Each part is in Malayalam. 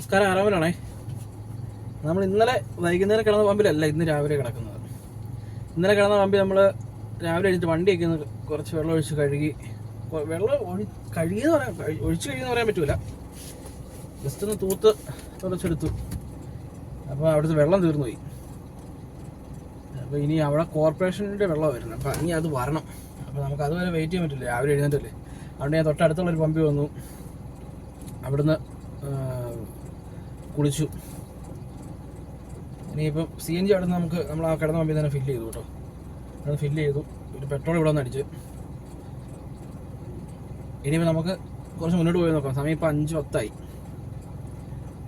നമസ്കാരം ആരാവലാണേ നമ്മൾ ഇന്നലെ വൈകുന്നേരം കിടന്ന പമ്പിലല്ല ഇന്ന് രാവിലെ കിടക്കുന്നത്. ഇന്നലെ കിടന്ന പമ്പിൽ നമ്മൾ രാവിലെ എഴുന്നിട്ട് വണ്ടി ഒന്ന് കുറച്ച് വെള്ളം ഒഴിച്ച് കഴുകി വെള്ളം ഒഴി കഴുകിയെന്ന് പറയാൻ ഒഴിച്ച് കഴുകിയെന്ന് പറയാൻ പറ്റൂല. ജസ്റ്റ് ഒന്ന് തൂത്ത് തുടച്ചെടുത്തു. അപ്പോൾ അവിടുത്തെ വെള്ളം തീർന്നു പോയി. അപ്പോൾ ഇനി അവിടെ കോർപ്പറേഷന്റെ വെള്ളം വരുന്നത്. അപ്പോൾ ഇനി അത് വരണം. അപ്പോൾ നമുക്ക് അതുവരെ വെയിറ്റ് ചെയ്യാൻ പറ്റില്ല. രാവിലെ എഴുന്നേറ്റല്ലേ. അതുകൊണ്ട് ഞാൻ തൊട്ടടുത്തുള്ളൊരു പമ്പിൽ വന്നു. അവിടുന്ന് കുളിച്ചു. ഇനിയിപ്പം സി എൻ ജി അവിടെ നിന്ന് നമുക്ക് നമ്മൾ ആ കിടന്ന പമ്പിൽ തന്നെ ഫില്ല് ചെയ്തു കേട്ടോ. അവിടെ ഫില്ല് ചെയ്തു. ഒരു പെട്രോൾ ഇവിടെ നിന്ന് അടിച്ച്. ഇനിയിപ്പോൾ നമുക്ക് കുറച്ച് മുന്നോട്ട് പോയി നോക്കാം. സമയം ഇപ്പോൾ അഞ്ച് പത്തായി.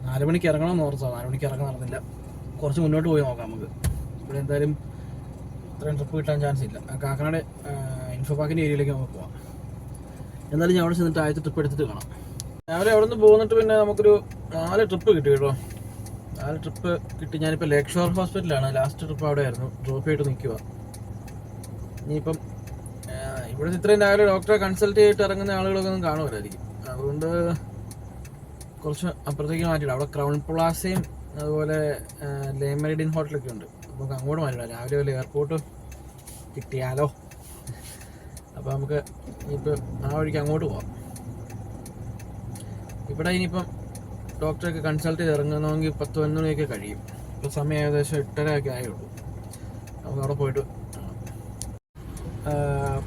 നാല് മണിക്ക് ഇറങ്ങണമെന്ന് ഓർത്തോ നാല് മണിക്ക് ഇറങ്ങാൻ നടന്നില്ല. കുറച്ച് മുന്നോട്ട് പോയി നോക്കാം നമുക്ക്. ഇവിടെ എന്തായാലും ഇത്രയും ട്രിപ്പ് കിട്ടാൻ ചാൻസ് ഇല്ല. കാക്കനാട് ഇൻഫോ പാർക്കിന്റെ ഏരിയയിലേക്ക് നമുക്ക് പോവാം. എന്തായാലും ഞാൻ അവിടെ ചെന്നിട്ട് ആദ്യത്തെ ട്രിപ്പ് എടുത്തിട്ട് കാണാം. രാവിലെ അവിടെ നിന്ന് പോന്നിട്ട് പിന്നെ നമുക്കൊരു നാല് ട്രിപ്പ് കിട്ടി കേട്ടോ. നാല് ട്രിപ്പ് കിട്ടി. ഞാനിപ്പോൾ ലേക്ക് ഷോർ ഹോസ്പിറ്റലാണ് ലാസ്റ്റ് ട്രിപ്പ് അവിടെ ആയിരുന്നു ഡ്രോപ്പ് ചെയ്തിട്ട് നിൽക്കുക ഇനിയിപ്പം ഇവിടെ ഇത്രയും രാവിലെ ഡോക്ടറെ കൺസൾട്ട് ചെയ്തിട്ട് ഇറങ്ങുന്ന ആളുകളൊക്കെ ഒന്നും കാണുമായിരിക്കും അതുകൊണ്ട് കുറച്ച് അപ്പുറത്തേക്ക് മാറ്റിയില്ല അവിടെ ക്രൗൺ പ്ലാസയും അതുപോലെ ലേമരിഡിൻ ഹോട്ടലൊക്കെ ഉണ്ട്. അപ്പോൾ നമുക്ക് അങ്ങോട്ട് മാറ്റില്ല രാവിലെ വല്ല എയർപോർട്ട് കിട്ടിയാലോ? അപ്പോൾ നമുക്ക് ഇപ്പോൾ ആ വഴിക്ക് അങ്ങോട്ട് പോവാം. ഇവിടെ ഇനിയിപ്പം ഡോക്ടറൊക്കെ കൺസൾട്ട് ചെയ്ത് ഇറങ്ങണമെങ്കിൽ പത്ത് പതിനൊന്ന് മണിയൊക്കെ കഴിയും. ഇപ്പോൾ സമയം ഏകദേശം എട്ടര ഒക്കെ ആയുള്ളൂ. നമുക്ക് അവിടെ പോയിട്ട്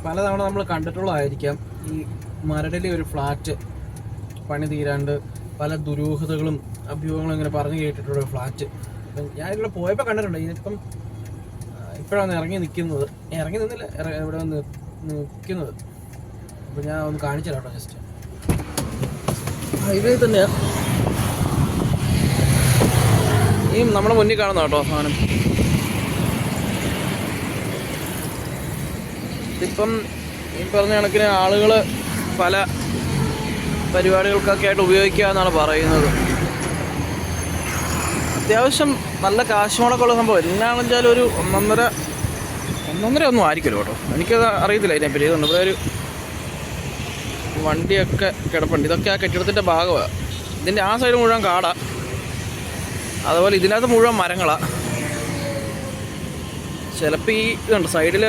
പലതവണ നമ്മൾ കണ്ടിട്ടുള്ളതായിരിക്കാം ഈ മരടിലെ ഒരു ഫ്ലാറ്റ് പണി തീരാണ്ട് പല ദുരൂഹതകളും അഭ്യൂഹങ്ങളും ഇങ്ങനെ പറഞ്ഞു കേട്ടിട്ടുള്ള ഫ്ലാറ്റ്. ഞാൻ ഇവിടെ പോയപ്പോൾ കണ്ടിട്ടുണ്ട്. ഇതിപ്പം ഇപ്പോഴാണ് ഇറങ്ങി നിൽക്കുന്നത്. ഇറങ്ങി നിന്നില്ല. ഇവിടെ വന്ന് നിൽക്കുന്നത്. അപ്പോൾ ഞാൻ ഒന്ന് കാണിച്ചു തരാം കേട്ടോ ജസ്റ്റ്. ഹൈവേ തന്നെയാ ഈ നമ്മുടെ മുന്നിൽ കാണുന്ന കേട്ടോ സാധനം. ഇതിപ്പം ഈ പറഞ്ഞ കണക്കിന് ആളുകൾ പല പരിപാടികൾക്കൊക്കെ ആയിട്ട് ഉപയോഗിക്കുക എന്നാണ് പറയുന്നത്. അത്യാവശ്യം നല്ല കാശ് മുടക്കമുള്ള സംഭവം. എന്നാണെന്ന് ഒരു ഒന്നൊന്നര ഒന്നൊന്നര ഒന്നും ആയിരിക്കുമല്ലോ കേട്ടോ. എനിക്കത് അറിയത്തില്ല ഇതിനെപ്പറ്റി. ഇതുണ്ട്. ഇവിടെ ഒരു വണ്ടിയൊക്കെ കിടപ്പുണ്ട്. ഇതൊക്കെ ആ കെട്ടിടത്തിന്റെ ഭാഗമാണ് ഇതിന്റെ ആ സൈഡ് മുഴുവൻ കാടാ. അതുപോലെ ഇതിനകത്ത് മുഴുവൻ മരങ്ങളാണ് ചിലപ്പോൾ ഈ ഇതുണ്ട് സൈഡിൽ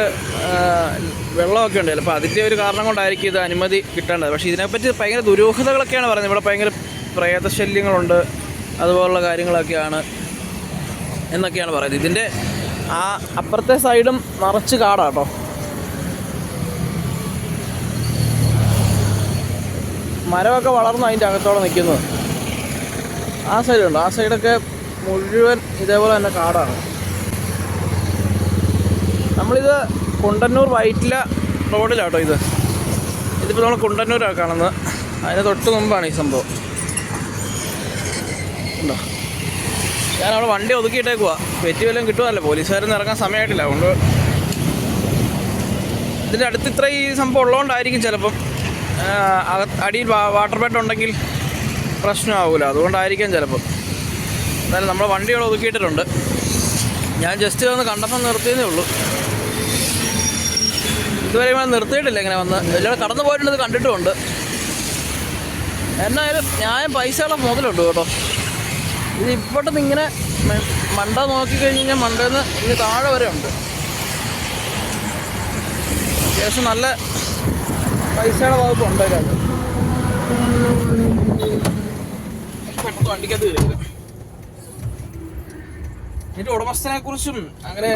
വെള്ളമൊക്കെ ഉണ്ട്. ചിലപ്പോൾ അതിന്റെ ഒരു കാരണം കൊണ്ടായിരിക്കും ഇത് അനുമതി കിട്ടേണ്ടത്. പക്ഷേ ഇതിനെപ്പറ്റി ഭയങ്കര ദുരൂഹതകളൊക്കെയാണ് പറയുന്നത് ഇവിടെ ഭയങ്കര പ്രേതശല്യങ്ങളുണ്ട്. അതുപോലുള്ള കാര്യങ്ങളൊക്കെയാണ് എന്നൊക്കെയാണ് പറയുന്നത്. ഇതിന്റെ ആ അപ്പുറത്തെ സൈഡും നിറച്ച് കാടാട്ടോ. മരമൊക്കെ വളർന്ന് അതിന്റെ അകത്തോടെ നിൽക്കുന്നത് ആ സൈഡുണ്ട് ആ സൈഡൊക്കെ മുഴുവൻ ഇതേപോലെ തന്നെ കാടാണ്. നമ്മളിത് കുണ്ടന്നൂർ വൈറ്റില റോഡിലാട്ടോ ഇത്. ഇതിപ്പോൾ നമ്മൾ കുണ്ടന്നൂരാണ് കാണുന്നത്. അതിന് തൊട്ട് മുമ്പാണ് ഈ സംഭവം. ഉണ്ടോ? ഞാൻ അവിടെ വണ്ടി ഒതുക്കിയിട്ടേക്കുവാ. വെറ്റി വല്ലതും കിട്ടുമല്ലോ പോലീസുകാരൊന്നും ഇറങ്ങാൻ സമയമായിട്ടില്ല. അതുകൊണ്ട് ഇതിന്റെ അടുത്ത് ഇത്ര ഈ സംഭവം ഉള്ളതുകൊണ്ടായിരിക്കും ചിലപ്പം അടിയിൽ വാട്ടർ ബെഡ് ഉണ്ടെങ്കിൽ പ്രശ്നമാവില്ല അതുകൊണ്ടായിരിക്കാം ചിലപ്പോൾ. എന്തായാലും നമ്മുടെ വണ്ടികൾ ഒതുക്കിയിട്ടിട്ടുണ്ട്. ഞാൻ ജസ്റ്റ് ഒന്ന് കണ്ടപ്പം നിർത്തിയതേ ഉള്ളൂ. ഇതുവരെ ഇങ്ങനെ നിർത്തിയിട്ടില്ല ഇങ്ങനെ വന്ന്. എല്ലാവരും കടന്നു പോയിട്ടുള്ളത് കണ്ടിട്ടുമുണ്ട് എന്നായാലും ഞാൻ പൈസകളെ മുതലുണ്ട് കേട്ടോ. ഇത് ഇപ്പോഴത്തെ ഇങ്ങനെ മണ്ട നോക്കി നോക്കിക്കഴിഞ്ഞ് കഴിഞ്ഞാൽ മണ്ടയിൽ നിന്ന് ഇനി താഴെ വരെ ഉണ്ട്. അത്യാവശ്യം നല്ല പൈസയുടെ വകുപ്പ് ഉണ്ട് അതിനകത്ത് പെട്ടെന്ന് വണ്ടിക്കകത്ത് ഉടമസ്ഥനെ കുറിച്ചും അങ്ങനെ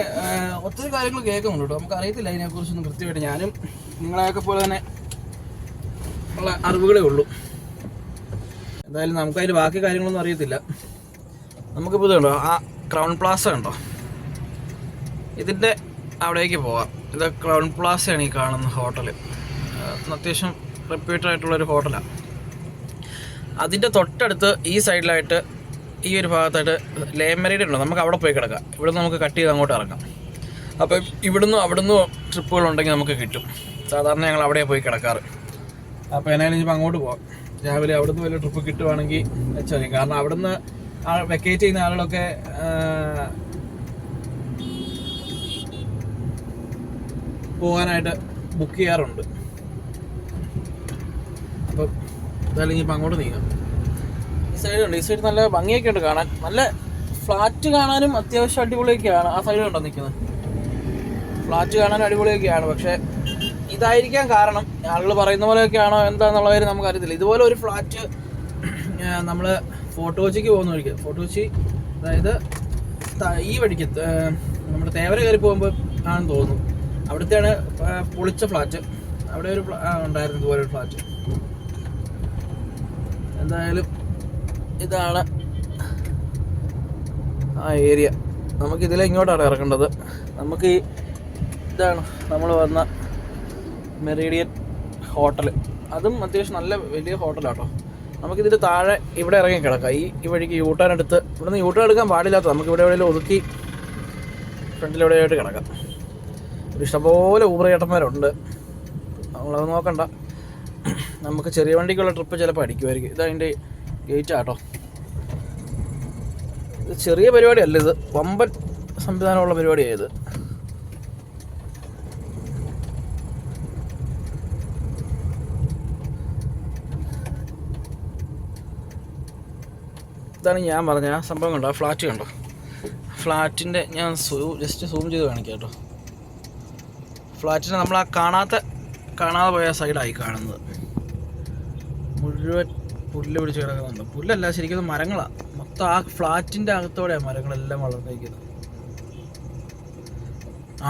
ഒത്തിരി കാര്യങ്ങൾ കേൾക്കുന്നുണ്ട് കേട്ടോ. നമുക്ക് അറിയത്തില്ല അതിനെ കുറിച്ചൊന്നും കൃത്യമായിട്ട്. ഞാനും നിങ്ങളെയൊക്കെ പോലെ തന്നെ ഉള്ള അറിവുകളേ ഉള്ളൂ. എന്തായാലും നമുക്ക് അതിന്റെ ബാക്കി കാര്യങ്ങളൊന്നും അറിയത്തില്ല. നമുക്കിപ്പോൾ ഇത് ആ ക്രൗൺ പ്ലാസ കണ്ടോ? ഇതിന്റെ അവിടേക്ക് പോവാം. ഇത് ക്രൗൺ പ്ലാസയാണ് ഈ കാണുന്ന ഹോട്ടൽ അത്യാവശ്യം റെപ്യൂട്ടഡ് ആയിട്ടുള്ളൊരു ഹോട്ടലാണ് അതിന്റെ തൊട്ടടുത്ത് ഈ സൈഡിലായിട്ട് ഈ ഒരു ഭാഗത്തായിട്ട് ലേമരയുടെ ഉണ്ട്? നമുക്ക് അവിടെ പോയി കിടക്കാം. ഇവിടെ നമുക്ക് കട്ട് ചെയ്ത് അങ്ങോട്ട് ഇറങ്ങാം. അപ്പം ഇവിടുന്ന് അവിടുന്ന് ട്രിപ്പുകളുണ്ടെങ്കിൽ നമുക്ക് കിട്ടും. സാധാരണ ഞങ്ങൾ അവിടെ പോയി കിടക്കാറ്. അപ്പോൾ എന്നാലും ഇനിയിപ്പോൾ അങ്ങോട്ട് പോകാം രാവിലെ അവിടുന്ന് വല്ല ട്രിപ്പ് കിട്ടുവാണെങ്കിൽ വെച്ചാൽ കാരണം അവിടുന്ന് വെക്കേറ്റ് ചെയ്യുന്ന ആളുകളൊക്കെ പോകാനായിട്ട് ബുക്ക് ചെയ്യാറുണ്ട് അപ്പം എന്തായാലും ഇനിയിപ്പോൾ അങ്ങോട്ട് നീങ്ങാം. ഈ സൈഡ് ഉണ്ട്. ഈ സൈഡ് നല്ല ഭംഗിയൊക്കെ ഉണ്ട് കാണാൻ. നല്ല ഫ്ലാറ്റ് കാണാനും അത്യാവശ്യം അടിപൊളിയൊക്കെയാണ്. ആ സൈഡ് കണ്ടോ നിൽക്കുന്നത് ഫ്ലാറ്റ് കാണാനും അടിപൊളിയൊക്കെയാണ്. പക്ഷേ ഇതായിരിക്കാൻ കാരണം ആളുകൾ പറയുന്ന പോലെയൊക്കെയാണോ എന്താണെന്നുള്ള കാര്യം നമുക്കറിയത്തില്ല ഇതുപോലെ ഒരു ഫ്ലാറ്റ് നമ്മൾ ഫോട്ടോച്ചിക്ക് പോകുന്ന വഴിക്ക്. ഫോട്ടോച്ചി അതായത് ഈ വഴിക്ക് നമ്മുടെ തേവര കയറി പോകുമ്പോൾ ആണെന്ന് തോന്നുന്നു. അവിടുത്തെയാണ് പൊളിച്ച ഫ്ലാറ്റ് അവിടെ ഒരു ഉണ്ടായിരുന്നു ഇതുപോലെ ഒരു ഫ്ലാറ്റ് എന്തായാലും ഇതാണ് ആ ഏരിയ നമുക്ക് ഇതിലെ ഇങ്ങോട്ടാണ് ഇറക്കേണ്ടത്. നമുക്ക് ഈ ഇതാണ് നമ്മൾ വന്ന മെറീഡിയൻ ഹോട്ടൽ. അതും അത്യാവശ്യം നല്ല വലിയ ഹോട്ടലാട്ടോ. നമുക്കിതിന്റെ താഴെ ഇവിടെ ഇറങ്ങി കിടക്കാം. ഈ ഈ വഴിക്ക് യൂട്ടേൺ എടുത്ത് ഇവിടുന്ന് യൂട്ടേൺ എടുക്കാൻ പാടില്ലാത്ത നമുക്ക് ഇവിടെ എവിടെയെങ്കിലും ഒതുക്കി ഫ്രണ്ടിൽ എവിടെയായിട്ട് കിടക്കാം. ഇഷ്ടംപോലെ ഊബർ ചേട്ടന്മാരുണ്ട്. നമ്മളത് നോക്കണ്ട. നമുക്ക് ചെറിയ വണ്ടിക്കുള്ള ട്രിപ്പ് ചിലപ്പോൾ അടിക്കുമായിരിക്കും. ഇതതിന്റെ ഗേറ്റ് ആട്ടോ. ഇത് ചെറിയ പരിപാടിയല്ല ഇത്. വമ്പൻ സംവിധാനമുള്ള പരിപാടിയാണ് ഇത്. ഇതാണ് ഞാൻ പറഞ്ഞ സംഭവം കണ്ടോ? ഫ്ലാറ്റ് കണ്ടോ? ഫ്ലാറ്റിന്റെ ഞാൻ ജസ്റ്റ് സൂം ചെയ്ത് കാണിക്കാം കേട്ടോ. ഫ്ലാറ്റിനെ നമ്മൾ ആ കാണാത്ത കാണാതെ പോയ സൈഡായി കാണുന്നത്. മുഴുവൻ പുല്ല് പിടിച്ച് കിടക്കുന്നുണ്ട്. പുല്ലല്ല ശരിക്കും മരങ്ങളാണ് മൊത്തം ആ ഫ്ലാറ്റിന്റെ അകത്തോടെയാണ് മരങ്ങളെല്ലാം വളർന്നിരിക്കുന്നത്.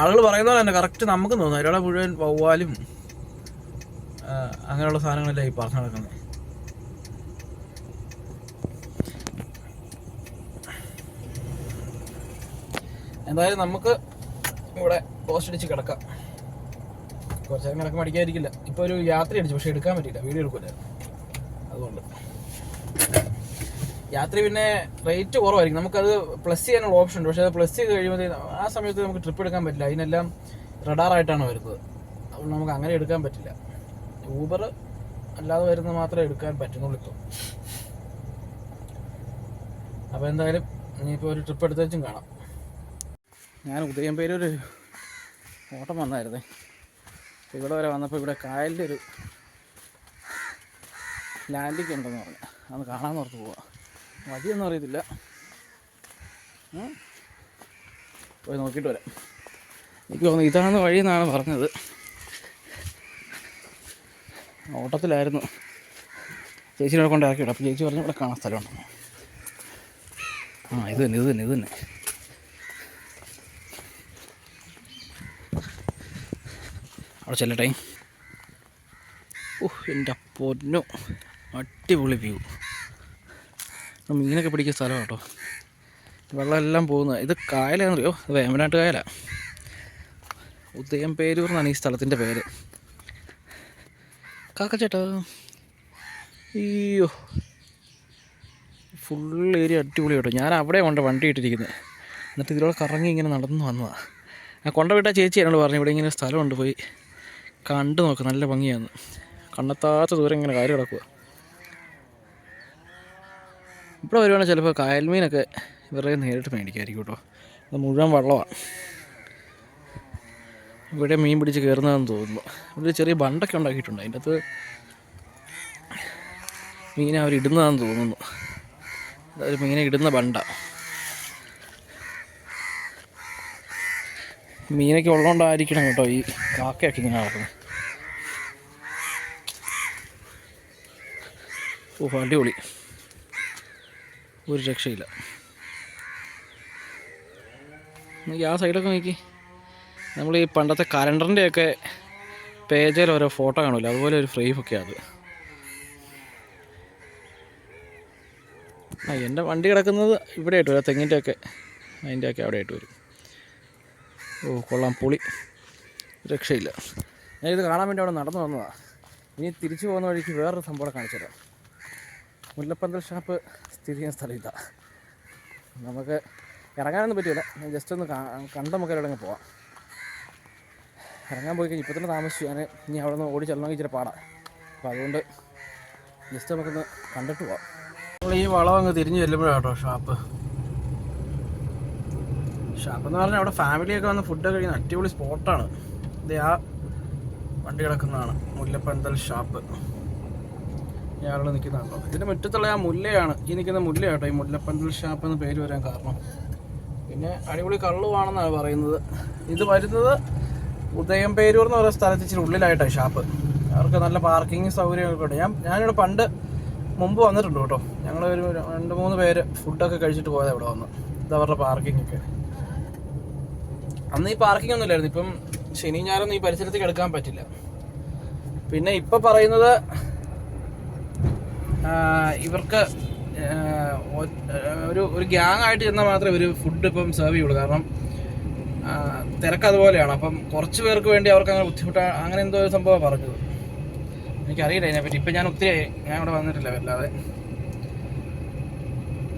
ആളുകൾ പറയുന്ന പോലെ തന്നെ കറക്റ്റ് നമുക്ക് തോന്നുന്നു അതിലൂടെ മുഴുവൻ വവ്വാലും അങ്ങനെയുള്ള സാധനങ്ങളെല്ലാം ഈ പറഞ്ഞു നടക്കുന്നത്. എന്തായാലും നമുക്ക് ഇവിടെ പോസ്റ്റ് അടിച്ച് കിടക്കാം. കുറച്ച് നേരം കിടക്കുമ്പോൾ അടിക്കാതിരിക്കില്ല. ഇപ്പോൾ ഒരു യാത്ര അടിച്ചു പക്ഷെ എടുക്കാൻ പറ്റിയില്ല. വീഡിയോ എടുക്കില്ല അതുകൊണ്ട്. യാത്ര പിന്നെ റേറ്റ് കുറവായിരിക്കും. നമുക്കത് പ്ലസ് ചെയ്യാനുള്ള ഓപ്ഷൻ ഉണ്ട്. പക്ഷേ അത് പ്ലസ് ചെയ്ത് കഴിയുമ്പോൾ ആ സമയത്ത് നമുക്ക് ട്രിപ്പ് എടുക്കാൻ പറ്റില്ല. അതിനെല്ലാം റഡാറായിട്ടാണ് വരുന്നത്. അതുകൊണ്ട് നമുക്ക് അങ്ങനെ എടുക്കാൻ പറ്റില്ല. ഊബർ അല്ലാതെ വരുന്നത് മാത്രമേ എടുക്കാൻ പറ്റുന്നുള്ളൂ ഇപ്പോൾ അപ്പോൾ എന്തായാലും ഇനിയിപ്പോൾ ഒരു ട്രിപ്പ് എടുത്ത് വെച്ചും കാണാം. ഞാൻ ഉദയം പേരൊരു ഓട്ടം വന്നായിരുന്നേ. ഇവിടെ വരെ വന്നപ്പോൾ ഇവിടെ കായലിന്റെ ഒരു ലാൻഡിങ് ഉണ്ടെന്ന് പറഞ്ഞു. അത് കാണാൻ ഓർത്ത് പോവാം. വഴിയൊന്നും അറിയത്തില്ല. പോയി നോക്കിയിട്ട് വരാം. എനിക്ക് തോന്നുന്നു ഇതാണ് വഴി എന്നാണ് പറഞ്ഞത്. ഓട്ടത്തിലായിരുന്നു. ചേച്ചിനെ കൊണ്ട് ഇറക്കി വിടാം. അപ്പോൾ ചേച്ചി പറഞ്ഞു ഇവിടെ കാണാൻ സ്ഥലമുണ്ടെന്ന് ആ ഇത് തന്നെ ഇത് തന്നെ ഇത് തന്നെ. അവിടെ ചെല്ലട്ടെ. ഓഹ് എന്റെ പൊന്നു. അടിപൊളി വ്യൂ മീനൊക്കെ പിടിക്കുന്ന സ്ഥലമാണ് കേട്ടോ വെള്ളമെല്ലാം പോകുന്നത് ഇത് കായലാണെന്നറിയോ? ഇത് വേമ്പനാട്ട് കായല. ഉദയം പേരൂർ എന്നാണ് ഈ സ്ഥലത്തിന്റെ പേര്. കാക്കച്ചേട്ടാ അയ്യോ. ഫുൾ ഏരിയ അടിപൊളി കേട്ടോ. ഞാൻ അവിടെ കൊണ്ട് വണ്ടി ഇട്ടിരിക്കുന്നത് എന്നിട്ട് ഇതിലൂടെ കറങ്ങി ഇങ്ങനെ നടന്നു വന്നതാണ് ഞാൻ കൊണ്ട വിട്ട ചേച്ചി എന്നോട് പറഞ്ഞു ഇവിടെ ഇങ്ങനെ സ്ഥലമുണ്ട് പോയി കണ്ടു നോക്ക്. നല്ല ഭംഗിയാണ് കണ്ണെത്താത്ത ദൂരം ഇങ്ങനെ കാര്യം കിടക്കുക ഇവിടെ വരുവാണെങ്കിൽ ചിലപ്പോൾ കായൽ മീനൊക്കെ ഇവരുടെ നേരിട്ട് മേടിക്കുമായിരിക്കും കേട്ടോ. അത് മുഴുവൻ വെള്ളമാണ് ഇവിടെ മീൻ പിടിച്ച് കയറുന്നതെന്ന് തോന്നുന്നു. ഇവിടെ ചെറിയ ബണ്ടൊക്കെ ഉണ്ടാക്കിയിട്ടുണ്ട്. അതിന്റെ അകത്ത് മീൻ അവർ ഇടുന്നതാണെന്ന് തോന്നുന്നു. അതൊരു മീനെ ഇടുന്ന ബണ്ട. മീനൊക്കെ ഉള്ളതുകൊണ്ടായിരിക്കണം കേട്ടോ ഈ കാക്കയൊക്കെ ഇങ്ങനെ നടക്കുന്നത്. ഓ അടിപൊളി. ഒരു രക്ഷയില്ല. നോക്കി ആ സൈഡൊക്കെ നോക്കി. നമ്മൾ ഈ പണ്ടത്തെ കലണ്ടറിന്റെയൊക്കെ പേജിൽ ഓരോ ഫോട്ടോ കാണില്ല അതുപോലെ ഒരു ഫ്രെയിമൊക്കെ അത്. ആ എന്റെ വണ്ടി കിടക്കുന്നത് ഇവിടെ ആയിട്ട് വരും. തെങ്ങിന്റെ ഒക്കെ അതിന്റെ ഒക്കെ അവിടെ ആയിട്ട് വരും. ഓ കൊള്ളാം പൊളി. രക്ഷയില്ല. ഞാൻ ഇത് കാണാൻ വേണ്ടി അവിടെ നടന്നു വന്നതാണ് ഇനി തിരിച്ചു പോകുന്ന വഴിക്ക് വേറൊരു സംഭവം കാണിച്ചു തരാം മുല്ലപ്പന്തൽ ഷാപ്പ് സ്ഥിതി ചെയ്യുന്ന സ്ഥലം നമുക്ക് ഇറങ്ങാനൊന്നും പറ്റില്ല. ഞാൻ ജസ്റ്റ് ഒന്ന് കണ്ട നമുക്ക് അവിടെ പോവാം. ഇറങ്ങാൻ പോയി കഴിഞ്ഞാൽ ഇപ്പോൾ തന്നെ താമസിച്ചു. ഞാൻ ഇനി അവിടെ നിന്ന് ഓടി ചെല്ലണമെങ്കിൽ ഇച്ചിരി പാടാം. അപ്പോൾ അതുകൊണ്ട് ജസ്റ്റ് നമുക്കൊന്ന് കണ്ടിട്ട് പോവാം. നമ്മൾ ഈ വളം അങ്ങ് തിരിഞ്ഞ് ചെല്ലുമ്പോഴാട്ടോ ഷാപ്പ് ഷാപ്പ് എന്ന് പറഞ്ഞാൽ അവിടെ ഫാമിലിയൊക്കെ വന്ന് ഫുഡ് കഴിയുന്ന അടിപൊളി സ്പോട്ടാണ് ഇത് ആ വണ്ടി കിടക്കുന്നതാണ് മുല്ലപ്പന്തൽ ഷാപ്പ് ഇയാൾ നിൽക്കുന്നതാണല്ലോ ഇതിന്റെ മുറ്റത്തുള്ള ആ മുല്ലയാണ് ഈ നിൽക്കുന്ന മുല്ലയാട്ടോ ഈ മുല്ലപ്പന്തൽ ഷാപ്പ് എന്ന് പേര് വരാൻ കാരണം. പിന്നെ അടിപൊളി കള്ളുവാണെന്നാണ് പറയുന്നത്. ഇത് വരുന്നത് ഉദയം പേരൂർ എന്ന് പറയുന്ന സ്ഥലത്ത് ഇച്ചിരി ഉള്ളിലായിട്ടാണ് ഷാപ്പ്. അവർക്ക് നല്ല പാർക്കിംഗ് സൗകര്യമൊക്കെ ഉണ്ട്. ഞാൻ ഞാനിവിടെ പണ്ട് മുമ്പ് വന്നിട്ടുണ്ട് കേട്ടോ. ഞങ്ങൾ ഒരു രണ്ട് മൂന്ന് പേര് ഫുഡൊക്കെ കഴിച്ചിട്ട് പോയത് ഇവിടെ വന്ന്. ഇത് അവരുടെ പാർക്കിംഗ് ഒക്കെ. അന്ന് ഈ പാർക്കിംഗ് ഒന്നും ഇല്ലായിരുന്നു. ഇപ്പം ശനി ഞായറൊന്നും ഈ പരിസരത്തേക്ക് എടുക്കാൻ പറ്റില്ല. പിന്നെ ഇപ്പം പറയുന്നത് ഇവർക്ക് ഒരു ഒരു ഗ്യാങ് ആയിട്ട് ചെന്നാൽ മാത്രമേ ഇവർ ഫുഡ് ഇപ്പം സെർവ് ചെയ്യുള്ളൂ. കാരണം തിരക്ക് അതുപോലെയാണ്. അപ്പം കുറച്ച് പേർക്ക് വേണ്ടി അവർക്ക് അങ്ങനെ ബുദ്ധിമുട്ടാണ് അങ്ങനെ എന്തോ ഒരു സംഭവം പറഞ്ഞത്. എനിക്കറിയില്ല അതിനെപ്പറ്റി ഇപ്പം ഞാൻ ഒത്തിരി ഞാൻ ഇവിടെ വന്നിട്ടില്ല വല്ലാതെ.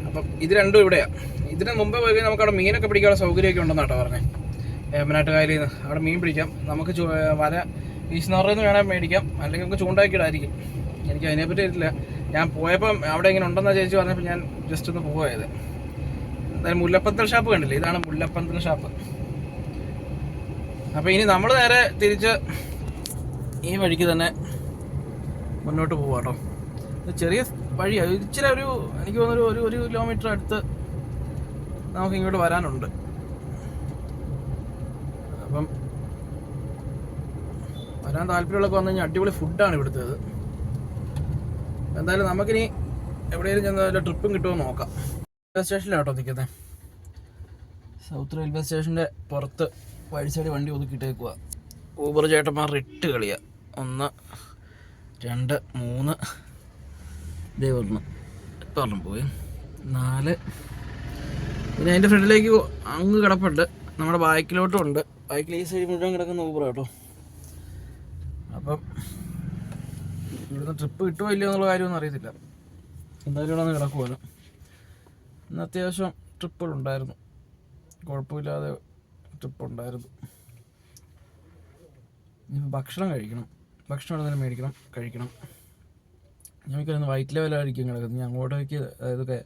അപ്പം ഇത് രണ്ടും ഇവിടെയാണ് ഇതിന് മുമ്പേ പോയി കഴിഞ്ഞാൽ നമുക്ക് അവിടെ മീനൊക്കെ പിടിക്കാനുള്ള സൗകര്യമൊക്കെ ഉണ്ടെന്നാട്ടോ പറഞ്ഞത് വേമ്പനാട്ടുകാരിൽ നിന്ന് അവിടെ മീൻ പിടിക്കാം. നമുക്ക് വല ഈശ്നോറിൽ നിന്ന് വേണേൽ മേടിക്കാം. അല്ലെങ്കിൽ നമുക്ക് ചൂണ്ടാക്കിയിടായിരിക്കും എനിക്ക് അതിനെപ്പറ്റി അറിയില്ല. ഞാൻ പോയപ്പം അവിടെ ഇങ്ങനെ ഉണ്ടെന്നാ ചേച്ചി പറഞ്ഞപ്പോൾ ഞാൻ ജസ്റ്റ് ഒന്ന് പോയത്. എന്തായാലും മുല്ലപ്പന്തൽ ഷാപ്പ് കണ്ടില്ലേ? ഇതാണ് മുല്ലപ്പന്തൽ ഷാപ്പ്. അപ്പോൾ ഇനി നമ്മൾ നേരെ തിരിച്ച് ഈ വഴിക്ക് തന്നെ മുന്നോട്ട് പോവാം കേട്ടോ ഇത് ചെറിയ വഴി ഇച്ചിരി ഒരു എനിക്ക് തോന്നുന്നു ഒരു ഒരു കിലോമീറ്റർ അടുത്ത് നമുക്ക് ഇങ്ങോട്ട് വരാനുണ്ട്. അപ്പം വരാൻ താല്പര്യമുള്ളൊക്കെ വന്നു കഴിഞ്ഞാൽ അടിപൊളി ഫുഡാണ് ഇവിടുത്തേത്. എന്തായാലും നമുക്കിനി എവിടെയെങ്കിലും ചെന്ന് വല്ല ട്രിപ്പും കിട്ടുമോ നോക്കാം. റെയിൽവേ സ്റ്റേഷനിലാട്ടോ നിൽക്കുന്നത് സൗത്ത് റെയിൽവേ സ്റ്റേഷന്റെ പുറത്ത് വഴി സൈഡ് വണ്ടി ഒതുക്കിയിട്ടേക്കുക ഊബർ ചേട്ടന്മാർ ഇട്ട് കളിയാ. ഒന്ന് രണ്ട് മൂന്ന്. ഇതേ ഒരെണ്ണം ഇപ്പം പോയി. നാല്. പിന്നെ അതിന്റെ ഫ്രണ്ടിലേക്ക് അങ്ങ് കിടപ്പുണ്ട്. നമ്മുടെ ബാക്കിലോട്ടും ഉണ്ട്. ബാക്കിൽ ഈ സൈഡ് മുഴുവൻ കിടക്കുന്ന ഊബർ കേട്ടോ. അപ്പം ഇവിടുന്ന് ട്രിപ്പ് കിട്ടുമോ ഇല്ലയോ എന്നുള്ള കാര്യമൊന്നും അറിയത്തില്ല. എന്തായാലും ഇവിടെ നിന്ന് കിടക്കുമല്ലോ ഇന്ന് അത്യാവശ്യം ട്രിപ്പുകളുണ്ടായിരുന്നു കുഴപ്പമില്ലാതെ ട്രിപ്പുണ്ടായിരുന്നു ഇനി ഭക്ഷണം കഴിക്കണം. ഭക്ഷണം ഇവിടെ നിന്ന് മേടിക്കണം കഴിക്കണം. ഞങ്ങൾക്കൊന്ന് വൈറ്റ് ലെവലായിരിക്കും കിടക്കുന്നത്. ഞാൻ അങ്ങോട്ടേക്ക് അതായത്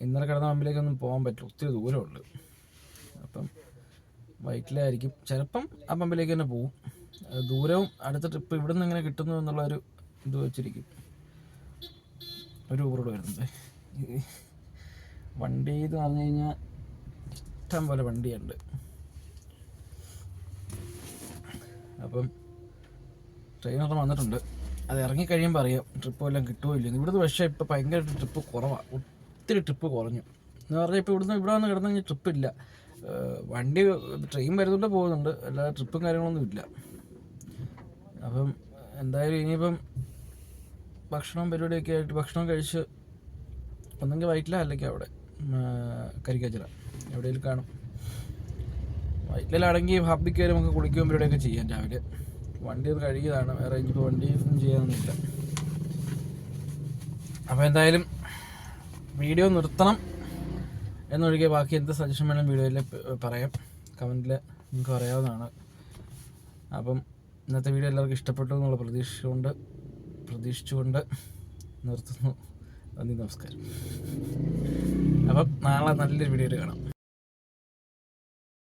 ഇന്നലെ കിടന്ന പമ്പിലേക്കൊന്നും പോകാൻ പറ്റില്ല. ഒത്തിരി ദൂരമുണ്ട്. അപ്പം വൈറ്റിലായിരിക്കും ചിലപ്പം ആ പമ്പിലേക്ക് തന്നെ പോവും ദൂരവും അടുത്ത ട്രിപ്പ് ഇവിടെ നിന്ന് എങ്ങനെ കിട്ടുന്നു എന്നുള്ള ഒരു ഇത് വെച്ചിരിക്കും. ഒരു ഊറോട് വരുന്നത്. വണ്ടി എന്ന് പറഞ്ഞു കഴിഞ്ഞാൽ ഇഷ്ടം പോലെ വണ്ടിയുണ്ട്. അപ്പം ട്രെയിൻ ട്രെയിനൊക്കെ വന്നിട്ടുണ്ട്. അത് ഇറങ്ങി കഴിയുമ്പോൾ അറിയാം ട്രിപ്പ് എല്ലാം കിട്ടുമോ ഇല്ലെന്ന് ഇവിടുന്ന് പക്ഷേ ഇപ്പോൾ ഭയങ്കരമായിട്ട് ട്രിപ്പ് കുറവാണ് ഒത്തിരി ട്രിപ്പ് കുറഞ്ഞു. എന്ന് പറഞ്ഞാൽ ഇപ്പോൾ ഇവിടുന്ന് ഇവിടെ വന്ന് കിടന്നു കഴിഞ്ഞാൽ ട്രിപ്പില്ല വണ്ടി ട്രെയിൻ വരുന്നുണ്ട് പോകുന്നുണ്ട്. അല്ലാതെ ട്രിപ്പും കാര്യങ്ങളൊന്നും ഇല്ല. അപ്പം എന്തായാലും ഇനിയിപ്പം ഭക്ഷണം പരിപാടിയൊക്കെ ആയിട്ട് ഭക്ഷണം കഴിച്ച് ഒന്നെങ്കിൽ വൈറ്റില അല്ലെങ്കിൽ അവിടെ കരിക്കാച്ചില എവിടെയെങ്കിലും കാണും. വൈറ്റിലാണെങ്കിൽ ഹബ്ബിൽ കയറി നമുക്ക് കുളിക്കുകയും പരിപാടിയൊക്കെ ചെയ്യാം രാവിലെ. വണ്ടി ഒന്ന് കഴുകിയതാണ്. വേറെ ഇനിയിപ്പോൾ വണ്ടി ഒന്നും ചെയ്യാനൊന്നുമില്ല. അപ്പോൾ എന്തായാലും വീഡിയോ നിർത്തണം എന്നൊഴികെ ബാക്കി എന്ത് സജഷൻ വേണം വീഡിയോയിൽ പറയാം. കമന്റിൽ നിങ്ങൾക്ക് പറയാവുന്നതാണ്. അപ്പം ഇന്നത്തെ വീഡിയോ എല്ലാവർക്കും ഇഷ്ടപ്പെട്ടു എന്നുള്ള പ്രതീക്ഷിച്ചുകൊണ്ട് പ്രതീക്ഷിച്ചുകൊണ്ട് നിർത്തുന്നു. നന്ദി നമസ്കാരം. അപ്പം നാളെ നല്ലൊരു വീഡിയോയിൽ കാണാം.